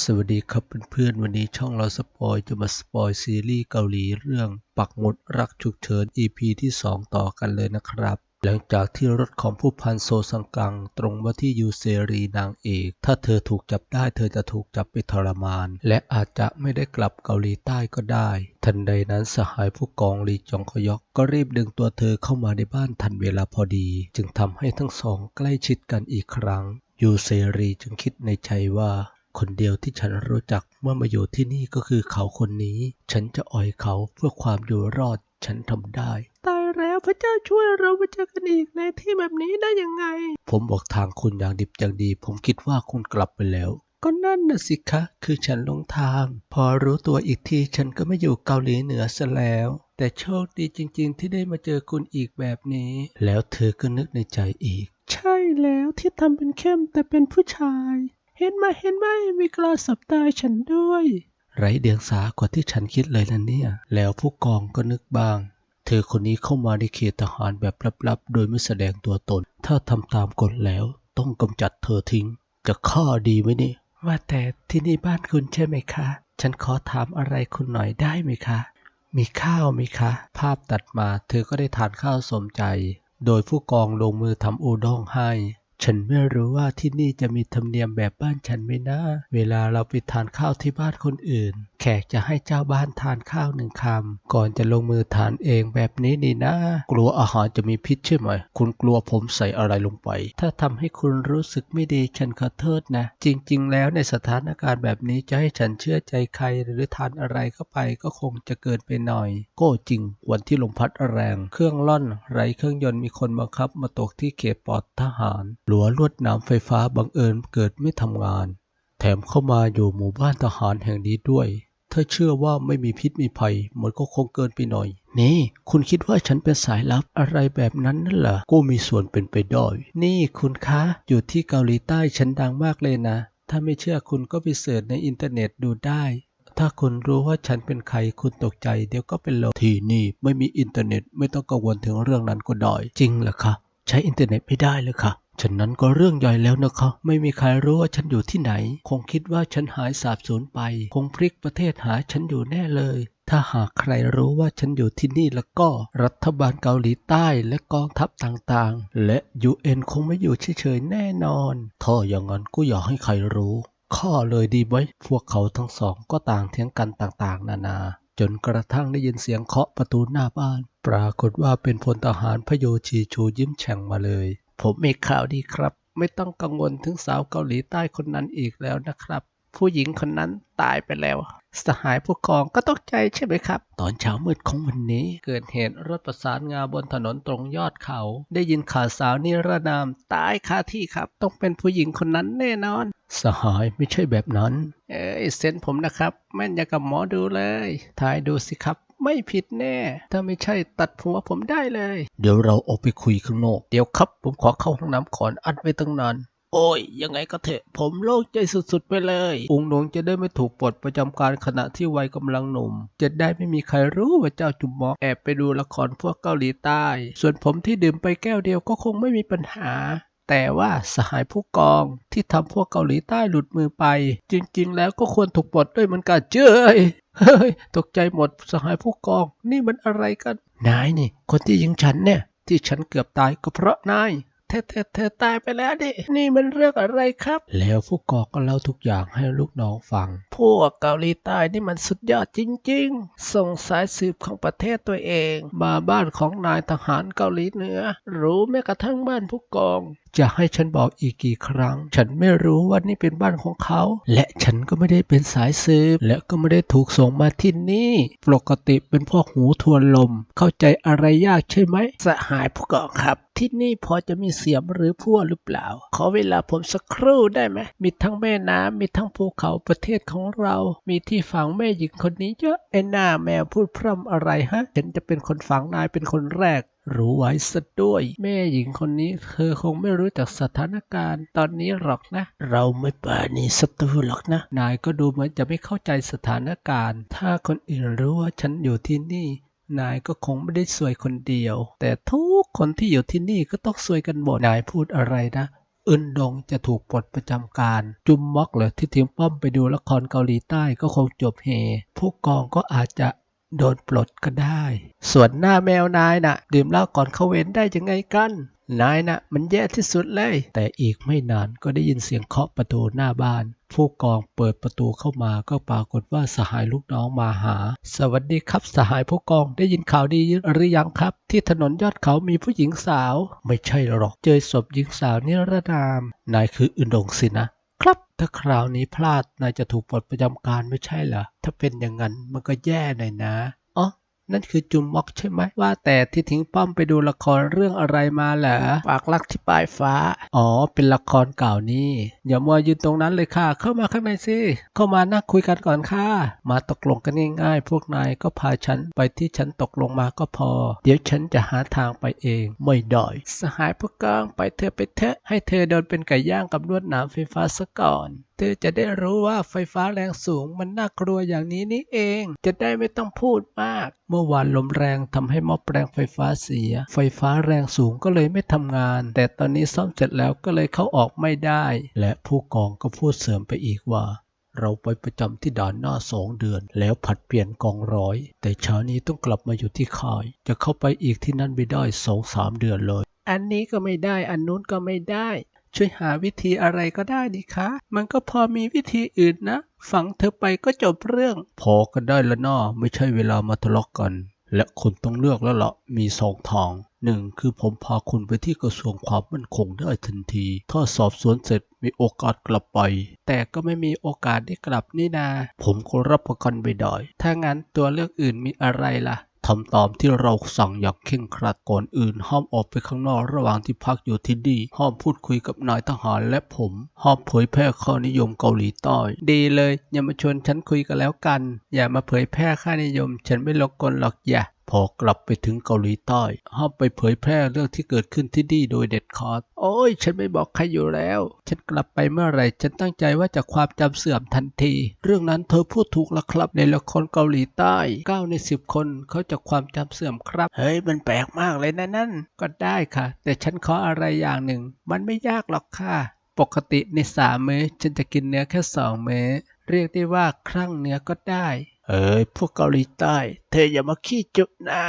สวัสดีครับเพื่อนๆ วันนี้ช่องเราสปอยจะมาสปอยซีรีส์เกาหลีเรื่องปักหมุดรักฉุกเฉิน EP ที่ 2 ต่อกันเลยนะครับ หลังจากที่รถของผู้พันโซซังกัง ตรงมาที่ยูเซรีนางเอก ถ้าเธอถูกจับได้เธอจะถูกจับไปทรมาน และอาจจะไม่ได้กลับเกาหลีใต้ก็ได้ ทันใดนั้นสหายผู้กองลีจองคยอกก็รีบดึงตัวเธอเข้ามาในบ้านทันเวลาพอดี จึงทำให้ทั้งสองใกล้ชิดกันอีกครั้งยูเซรีจึงคิดในใจว่า คนเดียวที่ฉันรู้จักเมื่อมาอยู่ที่นี่ก็คือเขาคนนี้ ฉันจะอ่อยเขาเพื่อความอยู่รอดฉันทำได้ ตายแล้วพระเจ้าช่วยเรามาเจอกันอีกในที่แบบนี้ได้ยังไง ผมบอกทางคุณอย่างดิบอย่างดี ผมคิดว่าคุณกลับไปแล้ว ก็นั่นน่ะสิคะ คือฉันลงทาง พอรู้ตัวอีกทีฉันก็ไม่อยู่เกาหลีเหนือซะแล้วแต่โชคดีจริงๆ ที่ได้มาเจอคุณอีกแบบนี้ แล้วเธอก็นึกในใจอีก ใช่แล้วที่ทำเป็นเข้มแต่เป็นผู้ชาย เห็นไหมเห็นไหมมีกลาสับตายฉันด้วย ไร้เดียงสากว่าที่ฉันคิดเลยนะเนี่ย แล้วผู้กองก็นึกบ้าง เธอคนนี้เข้ามาในเขตทหารแบบลับๆ โดยไม่แสดงตัวตน ถ้าทำตามกฎแล้วต้องกำจัดเธอทิ้ง จะฆ่าดีไหมเนี่ยว่าแต่ที่นี่บ้านคุณใช่ไหมคะ ฉันขอถามอะไรคุณหน่อยได้ไหมคะ มีข้าวไหมคะ ภาพตัดมาเธอก็ได้ทานข้าวสมใจ โดยผู้กองลงมือทำอูด้งให้ ฉันไม่รู้ว่าที่นี่จะมีธรรมเนียมแบบบ้านฉันไหมนะ เวลาเราไปทานข้าวที่บ้านคนอื่น แขกจะให้เจ้าบ้านทานข้าวหนึ่งคำก่อนจะลงมือทานเองแบบนี้นี่นะ กลัวอาหารจะมีพิษใช่ไหม คุณกลัวผมใส่อะไรลงไป ถ้าทำให้คุณรู้สึกไม่ดีฉันขอโทษนะ จริง ๆ แล้วในสถานการณ์แบบนี้จะให้ฉันเชื่อใจใครหรือทานอะไรเข้าไปก็คงจะเกินไปหน่อย ก็จริง วันที่ลมพัดแรง เครื่องล่อน ไรเครื่องยนต์มีคนบังคับมาตกที่เขตปลอดทหารหลัวลวดหนามไฟฟ้าบังเอิญเกิดไม่ทำงาน แถมเข้ามาอยู่หมู่บ้านทหารแห่งนี้ด้วย ถ้าเชื่อว่าไม่มีพิษมีภัย มันก็คงเกินไปหน่อย นี่ คุณคิดว่าฉันเป็นสายลับอะไรแบบนั้นนั่นเหรอก็มีส่วนเป็นไปได้นี่คุณคะ อยู่ที่เกาหลีใต้ฉันดังมากเลยนะ ถ้าไม่เชื่อคุณก็ไปเสิร์ชในอินเทอร์เน็ตดูได้ถ้าคุณรู้ว่าฉันเป็นใครคุณตกใจ เดี๋ยวก็เป็นลมที่นี่ไม่มีอินเทอร์เน็ตไม่ต้องกังวลถึงเรื่องนั้นก็ได้จริงเหรอคะ ใช้อินเทอร์เน็ตไม่ได้เลยค่ะ ฉะนั้นก็เรื่องใหญ่แล้วนะคะ ไม่มีใครรู้ว่าฉันอยู่ที่ไหน คงคิดว่าฉันหายสาบสูญไป คงพลิกประเทศหาฉันอยู่แน่เลย ถ้าหากใครรู้ว่าฉันอยู่ที่นี่แล้วก็ รัฐบาลเกาหลีใต้และกองทัพต่างๆ และ UN คงไม่อยู่เฉยๆแน่นอน ถ้าอย่างนั้นก็อย่าให้ใครรู้ ข้อเลยดีไหมพวกเขาทั้งสองก็ต่างเถียงกันต่างๆ นานาจนกระทั่งได้ยินเสียงเคาะประตูหน้าบ้าน ปรากฏว่าเป็นพลทหารพโยชีชูยิ้มแฉ่งมาเลย ผมมีข่าวดีครับ ไม่ต้องกังวลถึงสาวเกาหลีใต้คนนั้นอีกแล้วนะครับ ผู้หญิงคนนั้นตายไปแล้ว สหายผู้กองก็ตกใจใช่ไหมครับ ตอนเช้ามืดของวันนี้ เกิดเหตุรถประสานงาบนถนนตรงยอดเขา ได้ยินข่าวสาวนิรนามตายคาที่ครับ ต้องเป็นผู้หญิงคนนั้นแน่นอน สหายไม่ใช่แบบนั้น เอ้ยเซนผมนะครับ แม่นอย่างกับหมอดูเลยทายดูสิครับ ไม่ผิดแน่ ถ้าไม่ใช่ตัดหัวผมได้เลย เดี๋ยวเราออกไปคุยข้างนอก เดี๋ยวครับ ผมขอเข้าห้องน้ำก่อนอัดไว้ตั้งนานโอ้ย ยังไงก็เถอะ ผมโล่งใจสุดๆไปเลย องค์หลวงจะได้ไม่ถูกปลดประจำการขณะที่วัยกำลังหนุ่ม จะได้ไม่มีใครรู้ว่าเจ้าจุ๋มหมอแอบไปดูละครพวกเกาหลีใต้ ส่วนผมที่ดื่มไปแก้วเดียวก็คงไม่มีปัญหา แต่ว่าสหายผู้กองที่ทำพวกเกาหลีใต้หลุดมือไป จริงๆ แล้วก็ควรถูกปลดด้วยเหมือนกันเจ้ยเฮ้ย ตกใจหมดสหายผู้กอง นี่มันอะไรกัน นายนี่ คนที่ยิงฉันเนี่ย ที่ฉันเกือบตายก็เพราะนาย เธอเธอเธอตายไปแล้วดินี่มันเรื่องอะไรครับ แล้วผู้กองก็เล่าทุกอย่างให้ลูกน้องฟัง พวกเกาหลีใต้นี่มันสุดยอดจริง ๆ ส่งสายสืบของประเทศตัวเอง มาบ้านของนายทหารเกาหลีเหนือ รู้แม้กระทั่งบ้านผู้กองจะให้ฉันบอกอีกกี่ครั้ง ฉันไม่รู้ว่านี่เป็นบ้านของเขา และฉันก็ไม่ได้เป็นสายสืบ และก็ไม่ได้ถูกส่งมาที่นี่ ปกติเป็นพวกหูทวนลม เข้าใจอะไรยากใช่ไหมสหายผู้กองครับ ที่นี่พอจะมีเสียมหรือพั่วหรือเปล่า ขอเวลาผมสักครู่ได้ไหมมีทั้งแม่น้ำมีทั้งภูเขาประเทศของเรา มีที่ฝังแม่หญิงคนนี้เยอะไอ้หน้าแมวพูดพร่ำอะไรฮะฉันจะเป็นคนฝังนายเป็นคนแรกรู้ไว้ซะด้วย แม่หญิงคนนี้เธอคงไม่รู้จักสถานการณ์ ตอนนี้หรอกนะ เราไม่ปราณีศัตรูหรอกนะ นายก็ดูเหมือนจะไม่เข้าใจสถานการณ์ ถ้าคนอื่นรู้ว่าฉันอยู่ที่นี่ นายก็คงไม่ได้สวยคนเดียว แต่ทุกคนที่อยู่ที่นี่ก็ต้องสวยกันหมดนายพูดอะไรนะอึนดงจะถูกปลดประจำการ จุมม็อกเหรอที่ทิ้งป้อมไปดูละครเกาหลีใต้ก็คงจบเฮผู้กองก็อาจจะโดนปลดก็ได้ ส่วนหน้าแมวนายน่ะ ดื่มเหล้าก่อนเข้าเวรได้ยังไงกัน นายน่ะมันแย่ที่สุดเลย แต่อีกไม่นานก็ได้ยินเสียงเคาะประตูหน้าบ้าน ผู้กองเปิดประตูเข้ามาก็ปรากฏว่าสหายลูกน้องมาหา สวัสดีครับสหายผู้กองได้ยินข่าวดีหรือยังครับ ที่ถนนยอดเขามีผู้หญิงสาว ไม่ใช่หรอกเจอศพหญิงสาวนิรนาม นายคืออึนดงสินะ ครับ ถ้าคราวนี้พลาดนายจะถูกปลดประจำการไม่ใช่เหรอถ้าเป็นอย่างนั้นมันก็แย่หน่อยนะ นั่นคือจุมม็อกใช่ไหมว่าแต่ที่ทิ้งป้อมไปดูละครเรื่องอะไรมาเหรอปากรักที่ปลายฟ้า อ๋อ เป็นละครเก่านี่อย่ามัวยืนตรงนั้นเลยค่ะ เข้ามาข้างในสิเข้ามานั่งคุยกันก่อนค่ะมาตกลงกันง่ายๆ พวกนายก็พาฉันไปที่ฉันตกลงมาก็พอ เดี๋ยวฉันจะหาทางไปเอง ไม่ได้สหายผู้กองไปเธอะไปเถอะให้เธอโดนเป็นไก่ย่างกับลวดหนามไฟฟ้าซะก่อนเธอจะได้รู้ว่าไฟฟ้าแรงสูงมันน่ากลัวอย่างนี้นี่เอง จะได้ไม่ต้องพูดมาก เมื่อวานลมแรงทำให้หม้อแปลงไฟฟ้าเสีย ไฟฟ้าแรงสูงก็เลยไม่ทำงาน แต่ตอนนี้ซ่อมเสร็จแล้วก็เลยเข้าออกไม่ได้ และผู้กองก็พูดเสริมไปอีกว่าเราไปประจำที่ด่านหน้าสองเดือน แล้วผัดเปลี่ยนกองร้อย แต่เช้านี้ต้องกลับมาอยู่ที่ค่าย จะเข้าไปอีกที่นั่นไม่ได้สองสามเดือนเลย อันนี้ก็ไม่ได้ อันนู้นก็ไม่ได้ ช่วยหาวิธีอะไรก็ได้ดิคะ มันก็พอมีวิธีอื่นนะ ฝังเธอไปก็จบเรื่อง พอกันได้แล้วนาไม่ใช่เวลามาทะเลาะกกัน และคุณต้องเลือกแล้วละ่ะมีสองทางหนึ่งคือผมพาคุณไปที่กระทรวงความมั่นคงได้ทันที ถ้าสอบสวนเสร็จมีโอกาสกลับไป แต่ก็ไม่มีโอกาสได้กลับนี่นา ผมก็รับประกันไปได้ถ้างั้นตัวเลือกอื่นมีอะไรล่ะ ทำตามที่เราสั่งอย่างเคร่งครัดก่อนอื่น ห้ามออกไปข้างนอกระหว่างที่พักอยู่ที่นี่ห้ามพูดคุยกับนายทหารและผม ห้ามเผยแพร่ข้อนิยมเกาหลีใต้ ดีเลย อย่ามาชวนฉันคุยกันแล้วกัน อย่ามาเผยแพร่ค่านิยม ฉันไม่ลกกลหรอกอย่า พอกลับไปถึงเกาหลีใต้ห้ามไปเผยแพร่เรื่องที่เกิดขึ้นที่นี่โดยเด็ดขาด โอ้ย ฉันไม่บอกใครอยู่แล้ว ฉันกลับไปเมื่อไหร่ ฉันตั้งใจว่าจะความจำเสื่อมทันที เรื่องนั้นเธอพูดถูกแล้วครับ ในละครเกาหลีใต้9ใน10 คนเขาจะความจำเสื่อมครับ เฮ้ย มันแปลกมากเลยนะนั่น ก็ได้ค่ะ แต่ฉันขออะไรอย่างหนึ่ง มันไม่ยากหรอกค่ะ ปกติในสามมื้อฉันจะกินเนื้อแค่สองมื้อ เรียกได้ว่าครั่งเนื้อก็ได้ เอ้ยพวกเกาหลีใต้ เธออย่ามาขี้จุนะ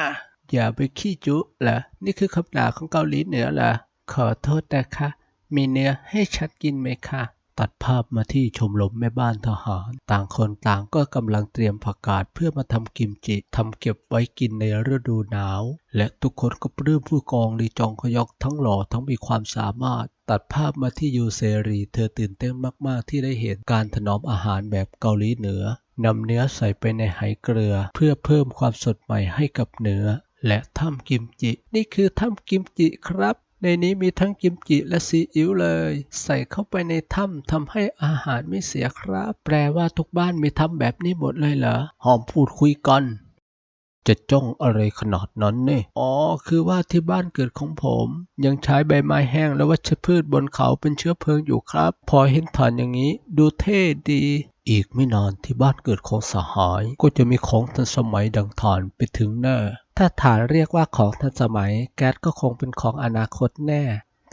อย่าไปขี้จุเหรอนี่คือคำด่าของเกาหลีเหนือเหรอขอโทษนะคะ มีเนื้อให้ฉันกินไหมคะตัดภาพมาที่ชมรมแม่บ้านทหาร ต่างคนต่างก็กำลังเตรียมผักกาดเพื่อมาทำกิมจิทำเก็บไว้กินในฤดูหนาว และทุกคนก็ปลื้มผู้กองลีจองขยอกทั้งหล่อทั้งมีความสามารถ ตัดภาพมาที่ยูเซรี เธอตื่นเต้นมากๆที่ได้เห็นการถนอมอาหารแบบเกาหลีเหนือ นำเนื้อใส่ไปในไหเกลือ เพื่อเพิ่มความสดใหม่ให้กับเนื้อ และถ้ำกิมจิ นี่คือถ้ำกิมจิครับ ในนี้มีทั้งกิมจิและซีอิ๊วเลย ใส่เข้าไปในถ้ำทำให้อาหารไม่เสียครับ แปลว่าทุกบ้านมีถ้ำแบบนี้หมดเลยเหรอหอมพูดคุยกัน จะจ้องอะไรขนาดนั้นเนี่ย อ๋อ คือว่าที่บ้านเกิดของผม ยังใช้ใบไม้แห้งและวัชพืชบนเขาเป็นเชื้อเพลิงอยู่ครับ พอเห็นฐานอย่างนี้ ดูเท่ดี อีกไม่นานที่บ้านเกิดของสหาย ก็จะมีของทันสมัยดังฐานไปถึงแน่ ถ้าฐานเรียกว่าของทันสมัย แก๊สก็คงเป็นของอนาคตแน่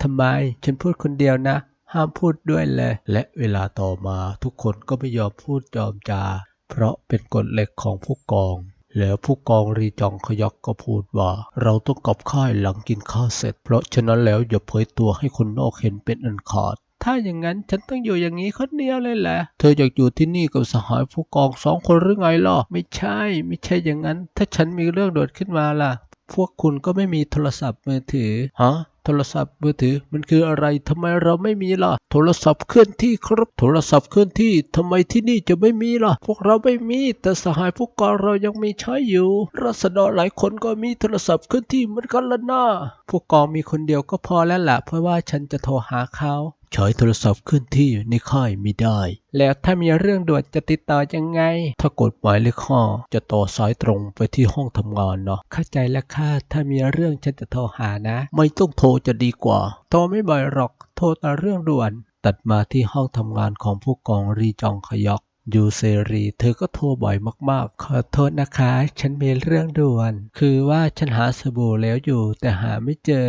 ทำไม ฉันพูดคนเดียวนะ ห้ามพูดด้วยเลย และเวลาต่อมาทุกคนก็ไม่ยอมพูดยอมจา เพราะเป็นกฎเหล็กของผู้กอง แล้วผู้กองรีจองขยอกก็พูดว่า เราต้องกลับค่ายหลังกินข้าวเสร็จ เพราะฉะนั้นแล้วอย่าเผยตัวให้คนนอกเห็นเป็นอันขาดถ้าอย่างนั้นฉันต้องอยู่อย่างนี้คนเดียวเลยแหละ เธออยากอยู่ที่นี่กับสหายผู้กองสองคนหรือไงล่ะ ไม่ใช่ ไม่ใช่อย่างนั้น ถ้าฉันมีเรื่องโดดขึ้นมาล่ะ พวกคุณก็ไม่มีโทรศัพท์มือถือ ฮะ โทรศัพท์มือถือมันคืออะไรทำไมเราไม่มีล่ะ โทรศัพท์เคลื่อนที่ครับ โทรศัพท์เคลื่อนที่ทำไมที่นี่จะไม่มีล่ะ พวกเราไม่มี แต่สหายผู้กองเรายังมีใช้อยู่รัษฎรหลายคนก็มีโทรศัพท์เคลื่อนที่เหมือนกันละนะผู้กองมีคนเดียวก็พอแล้วล่ะเพราะว่าฉันจะโทรหาเขาใช้โทรศัพท์เคลื่อนที่ในค่ายไม่ได้ แล้วถ้ามีเรื่องด่วนจะติดต่อยังไง ถ้ากฎหมายเลขห้าจะต่อสายตรงไปที่ห้องทำงานเนาะ เข้าใจแล้วค่ะ ถ้ามีเรื่องฉันจะโทรหานะ ไม่ต้องโทรจะดีกว่า โทรไม่บ่อยหรอก โทรแต่เรื่องด่วน ตัดมาที่ห้องทำงานของผู้กองรีจองขยอกยูเซรี เธอก็โทรบ่อยมากๆ ขอโทษนะคะ ฉันมีเรื่องด่วน คือว่าฉันหาสบู่แล้วอยู่ แต่หาไม่เจอ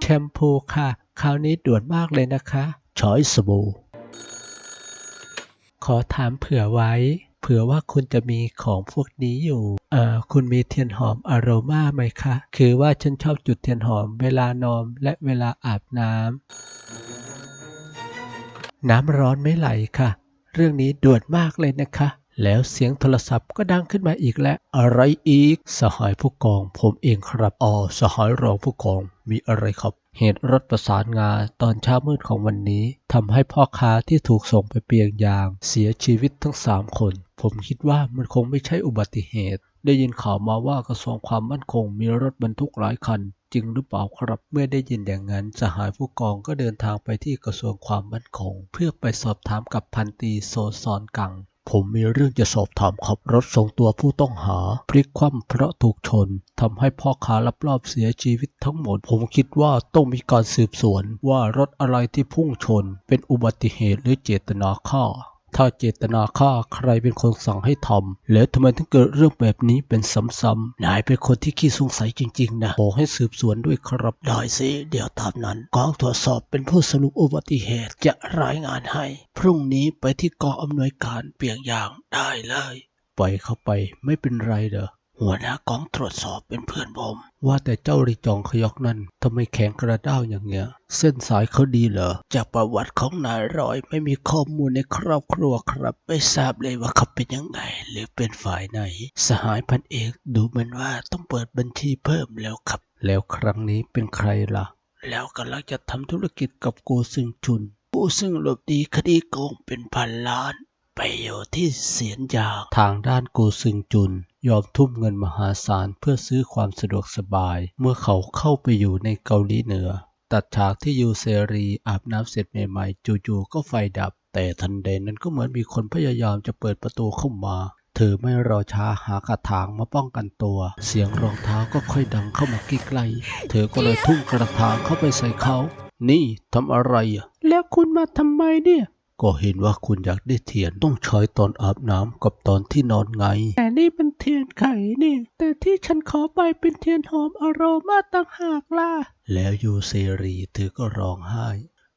แชมพูค่ะ คราวนี้ด่วนมากเลยนะคะ ช้อยสบู่ ขอถามเผื่อไว้ เผื่อว่าคุณจะมีของพวกนี้อยู่อ่คุณมีเทียนหอมอโรมาไหมคะ คือว่าฉันชอบจุดเทียนหอมเวลานอนและเวลาอาบน้ำน้ำร้อนไม่ไหลค่ะ เรื่องนี้ด่วนมากเลยนะคะแล้วเสียงโทรศัพท์ก็ดังขึ้นมาอีกแล้วอะไรอีก สหายผู้กอง ผมเองครับอ๋อสหายรองผู้กอง มีอะไรครับ เหตุรถประสานงาตอนเช้ามืดของวันนี้ทำให้พ่อค้าที่ถูกส่งไปเปียงยางเสียชีวิตทั้งสามคน ผมคิดว่ามันคงไม่ใช่อุบัติเหตุ ได้ยินข่าวมาว่ากระทรวงความมั่นคงมีรถบรรทุกหลายคัน จริงหรือเปล่าครับ เมื่อได้ยินอย่างนั้นสหายผู้กองก็เดินทางไปที่กระทรวงความมั่นคง เพื่อไปสอบถามกับพันตีโซซอนกัง ผมมีเรื่องจะสอบถามขับรถส่งตัวผู้ต้องหา พลิกคว่ำเพราะถูกชนทำให้พ่อค้าลับรอบเสียชีวิตทั้งหมด ผมคิดว่าต้องมีการสืบสวนว่ารถอะไรที่พุ่งชน เป็นอุบัติเหตุหรือเจตนาฆ่า ถ้าเจตนาฆ่าใครเป็นคนสั่งให้ทำแล้วทำไมถึงเกิดเรื่องแบบนี้เป็นซ้ำๆนายเป็นคนที่ขี้สงสัยจริงๆนะขอให้สืบสวนด้วยครับได้สิเดี๋ยวตามนั้นกองตรวจสอบเป็นผู้สรุปอุบัติเหตุจะรายงานให้ พรุ่งนี้ไปที่กองอำนวยการเปียงยางได้เลย ปล่อยเข้าไปไม่เป็นไรเด้อ หัวหน้ากองตรวจสอบเป็นเพื่อนผม ว่าแต่เจ้าริจองขยอกนั่นทำไมแข็งกระด้าวอย่างเงี้ย เส้นสายเขาดีเหรอ จากประวัติของนายร้อยไม่มีข้อมูลในครอบครัวครับ ไม่ทราบเลยว่าเขาเป็นยังไง หรือเป็นฝ่ายไหน สหายพันเอกดูเหมือนว่าต้องเปิดบัญชีเพิ่มแล้วครับ แล้วครั้งนี้เป็นใครล่ะ แล้วกำลังจะทำธุรกิจกับกูซึงจุน ผู้ซึ่งหลบหนีคดีโกงเป็นพันล้านไปอยู่ที่เสียนยางทางด้านกูซึงจุน ยอมทุ่มเงินมหาศาลเพื่อซื้อความสะดวกสบาย เมื่อเขาเข้าไปอยู่ในเกาหลีเหนือ ตัดฉากที่ยูเซรีอาบน้ำเสร็จใหม่ๆจู่ๆก็ไฟดับ แต่ทันใดนั้นก็เหมือนมีคนพยายามจะเปิดประตูเข้ามา เธอไม่รอช้าหากระถางมาป้องกันตัว เสียงรองเท้าก็ค่อยดังเข้ามาใกล้ๆเธอก็เลยทุ่มกระถางเข้าไปใส่เขา นี่ทำอะไรอะแล้วคุณมาทำไมเนี่ย ก็เห็นว่าคุณอยากได้เทียนต้องใช้ตอนอาบน้ำกับตอนที่นอนไง แต่นี่เป็นเทียนไขนี่ แต่ที่ฉันขอไปเป็นเทียนหอมอโรมาต่างหากล่ะ แล้วยูเซรีเธอก็ร้องไห้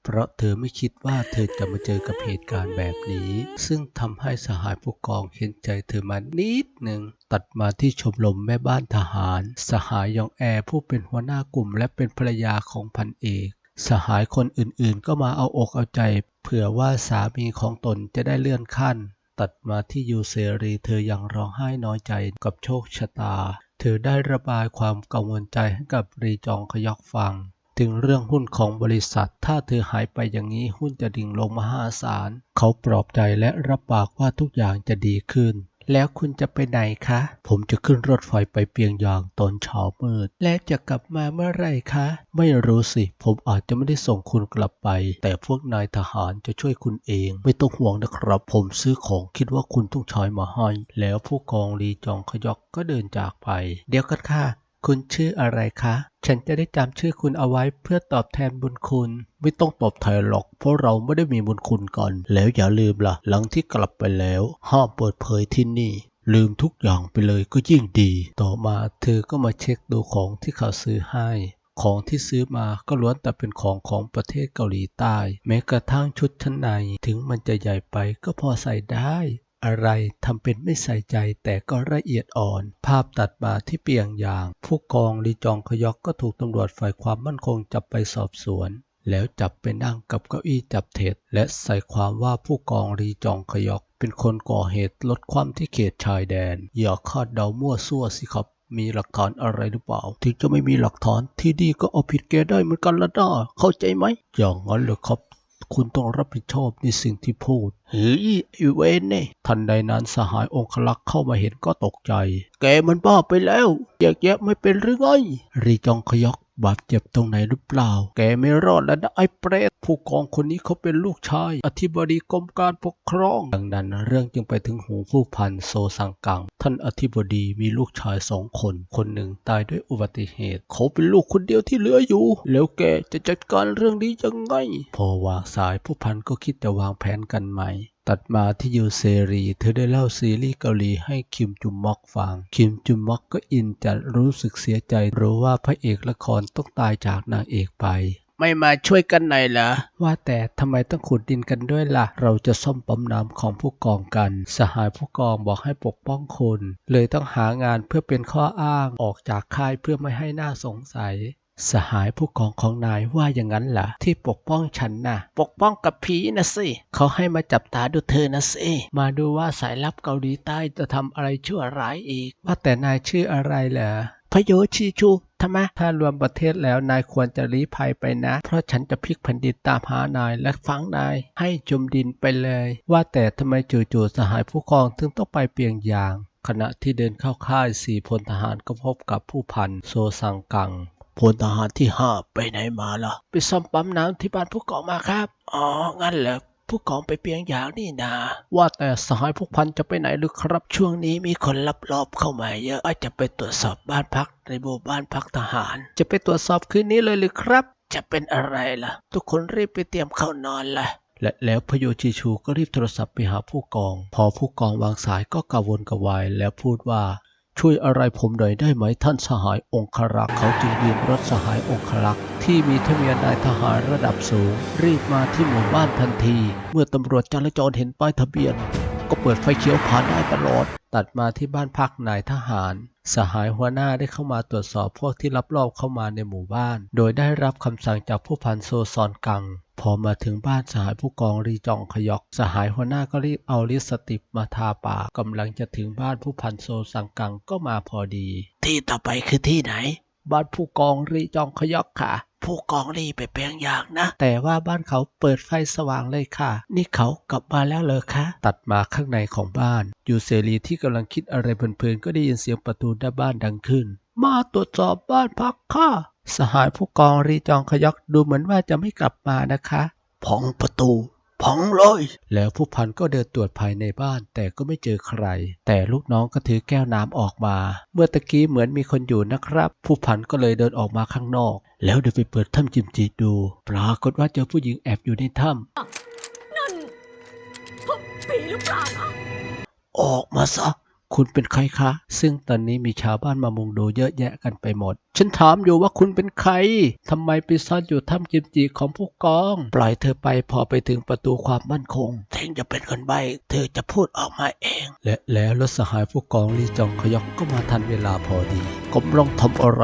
เพราะเธอไม่คิดว่าเธอจะมาเจอกับเหตุการณ์แบบนี้ ซึ่งทำให้สหายผู้กองเห็นใจเธอมานิดหนึ่งตัดมาที่ชมรมแม่บ้านทหาร สหายยองแอผู้เป็นหัวหน้ากลุ่มและเป็นภรรยาของพันเอกสหายคนอื่นๆ ก็มาเอาอกเอาใจ เผื่อว่าสามีของตนจะได้เลื่อนขั้น ตัดมาที่ยูเซรีเธอยังร้องไห้น้อยใจกับโชคชะตา เธอได้ระบายความกังวลใจให้กับรีจองขยอกฟัง ถึงเรื่องหุ้นของบริษัท ถ้าเธอหายไปอย่างนี้หุ้นจะดิ่งลงมหาศาล เขาปลอบใจและรับปากว่าทุกอย่างจะดีขึ้น แล้วคุณจะไปไหนคะ ผมจะขึ้นรถไฟไปเปียงยางตอนเช้ามืด และจะกลับมาเมื่อไหร่คะ ไม่รู้สิ ผมอาจจะไม่ได้ส่งคุณกลับไป แต่พวกนายทหารจะช่วยคุณเอง ไม่ต้องห่วงนะครับ ผมซื้อของคิดว่าคุณต้องใช้มาให้ แล้วผู้กองรีจองขยอกก็เดินจากไป เดี๋ยวกันค่ะ คุณชื่ออะไรคะ ฉันจะได้จำชื่อคุณเอาไว้เพื่อตอบแทนบุญคุณ ไม่ต้องตอบแทนหรอก เพราะเราไม่ได้มีบุญคุณกันแล้วอย่าลืมล่ะ หลังที่กลับไปแล้วห้ามเปิดเผยที่นี่ ลืมทุกอย่างไปเลยก็ยิ่งดี ต่อมาเธอก็มาเช็คดูของที่เขาซื้อให้ของที่ซื้อมาก็ล้วนแต่เป็นของของประเทศเกาหลีใต้ แม้กระทั่งชุดชั้นใน ถึงมันจะใหญ่ไปก็พอใส่ได้ อะไรทำเป็นไม่ใส่ใจแต่ก็ละเอียดอ่อน ภาพตัดมาที่เปียงยาง ผู้กองลีจองขยอกก็ถูกตำรวจฝ่ายความมั่นคงจับไปสอบสวน แล้วจับไปนั่งกับเก้าอี้จับเท็จและใส่ความว่าผู้กองรีจองขยอก เป็นคนก่อเหตุลดความที่เขตชายแดน อย่าคาดเดามั่วซั่วสิครับมีหลักฐานอะไรหรือเปล่า ถึงจะไม่มีหลักฐานที่ดีก็เอาผิดแกได้เหมือนกันละด้าเข้าใจไหมอย่างนั้นเหรอครับ คุณต้องรับผิดชอบในสิ่งที่พูด เฮ้ยไอเวนเนี่ทันใดนั้นสหายองคลักษ์เข้ามาเห็นก็ตกใจ แกมันบ้าไปแล้ว แยกแยะไม่เป็นหรือไง รีจองขยัก บาดเจ็บตรงไหนหรือเปล่า แกไม่รอดแล้วนะไอ้เปรตผู้กองคนนี้เขาเป็นลูกชาย อธิบดีกรมการปกครอง ดังนั้นเรื่องจึงไปถึงหูผู้พันโซซังกัง ท่านอธิบดีมีลูกชายสองคน คนหนึ่งตายด้วยอุบัติเหตุ เขาเป็นลูกคนเดียวที่เหลืออยู่ แล้วแกจะจัดการเรื่องนี้ยังไง พอวางสายผู้พันก็คิดจะวางแผนกันใหม่ ตัดมาที่ยูเซรี เธอได้เล่าซีรีส์เกาหลีให้คิมจุมมอกฟัง คิมจุมมอกก็อินจะรู้สึกเสียใจรู้ว่าพระเอกละครต้องตายจากนางเอกไปไม่มาช่วยกันหน่อยเหรอ ว่าแต่ทำไมต้องขุดดินกันด้วยล่ะ เราจะซ่อมปั๊มน้ำของผู้กองกัน สหายผู้กองบอกให้ปกป้องคน เลยต้องหางานเพื่อเป็นข้ออ้างออกจากค่ายเพื่อไม่ให้น่าสงสัย สหายผู้กองของนายว่าอย่างนั้นล่ะ ที่ปกป้องฉันน่ะ ปกป้องกับผีนะสิเขาให้มาจับตาดูเธอนะสิมาดูว่าสายลับเกาหลีใต้จะทำอะไรชั่วร้ายอีก ว่าแต่นายชื่ออะไรเหรอพโยชิชูทำไมถ้ารวมประเทศแล้วนายควรจะลี้ภัยไปนะ เพราะฉันจะพลิกแผ่นดินตามหานายและฝังนาย ให้จมดินไปเลย ว่าแต่ทำไมจู่ๆสหายผู้กองถึงต้องไปเปียงยางขณะที่เดินเข้าค่ายสี่พลทหารก็พบกับผู้พันโซซังกัง พลทหารที่ห้าไปไหนมาล่ะ ไปซ่อมปั๊มน้ำที่บ้านผู้กองมาครับ อ๋อ งั้นเหรอผู้กองไปเปียงยางนี่นา ว่าแต่สหายผู้พันจะไปไหนหรือครับ ช่วงนี้มีคนลับลอบเข้ามาเยอะว่าจะไปตรวจสอบบ้านพักในหมู่บ้านพักทหาร จะไปตรวจสอบคืนนี้เลยหรือครับ จะเป็นอะไรล่ะ ทุกคนรีบไปเตรียมเข้านอนละและแล้วพโยชิชูก็รีบโทรศัพท์ไปหาผู้กอง พอผู้กองวางสายก็กระวนกระวายแล้วพูดว่า ช่วยอะไรผมหน่อยได้ไหมท่านสหายองครักษ์เขาจึงยืมรถสหายองครักษ์ที่มีทะเบียนนายทหารระดับสูง รีบมาที่หมู่บ้านทันที เมื่อตำรวจจราจรเห็นป้ายทะเบียน ก็เปิดไฟเขียวผ่านได้ตลอด ตัดมาที่บ้านพักนายทหาร สหายหัวหน้าได้เข้ามาตรวจสอบพวกที่ลับลอบเข้ามาในหมู่บ้าน โดยได้รับคำสั่งจากผู้พันโซซอนกัง พอมาถึงบ้านสหายผู้กองรีจองขยอก สหายหัวหน้าก็รีบเอาลิปสติกมาทาปากกำลังจะถึงบ้านผู้พันโซซังกังก็มาพอดี ที่ต่อไปคือที่ไหน บ้านผู้กองรีจองขยอกค่ะ ผู้กองรีไปเปียงยางนะ แต่ว่าบ้านเขาเปิดไฟสว่างเลยค่ะ นี่เขากลับมาแล้วเลยคะ ตัดมาข้างในของบ้าน อยู่เสรีที่กำลังคิดอะไรเพลินๆก็ได้ยินเสียงประตูหน้าบ้านดังขึ้น มาตรวจสอบบ้านพักค่ะ สหายผู้กองรีจองขยอกดูเหมือนว่าจะไม่กลับมานะคะพองประตู พังเลย แล้วผู้พันก็เดินตรวจภายในบ้าน แต่ก็ไม่เจอใคร แต่ลูกน้องก็ถือแก้วน้ำออกมา เมื่อตะกี้เหมือนมีคนอยู่นะครับ ผู้พันก็เลยเดินออกมาข้างนอก แล้วเดินไปเปิดถ้ำจิมจีดู ปรากฏว่าเจอผู้หญิงแอบอยู่ในถ้นั่นพวกผีหรือเปล่าคะำออกมาซะ คุณเป็นใครคะ ซึ่งตอนนี้มีชาวบ้านมามุงดูเยอะแยะกันไปหมด ฉันถามอยู่ว่าคุณเป็นใครทำไมไปซ่อนอยู่ถ้ำจิมจีของผู้กอง ปล่อยเธอไปพอไปถึงประตูความมั่นคงเทงจะเป็นคนใบ้เธอจะพูดออกมาเอง และแล้วรถสหายผู้กองลีจองขยอกก็มาทันเวลาพอดีกำลังทำอะไร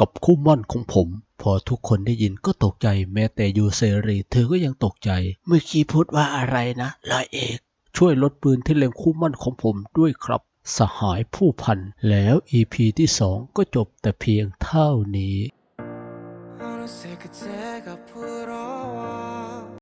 กับคู่มั่นของผม พอทุกคนได้ยินก็ตกใจแม้แต่ยูเซรี เธอก็ยังตกใจ เมื่อกี้พูดว่าอะไรนะร้อยเอก ช่วยลดปืนที่เล็งคู่มั่นของผมด้วยครับ สหายผู้พัน แล้ว EP ที่ 2 ก็จบแต่เพียงเท่านี้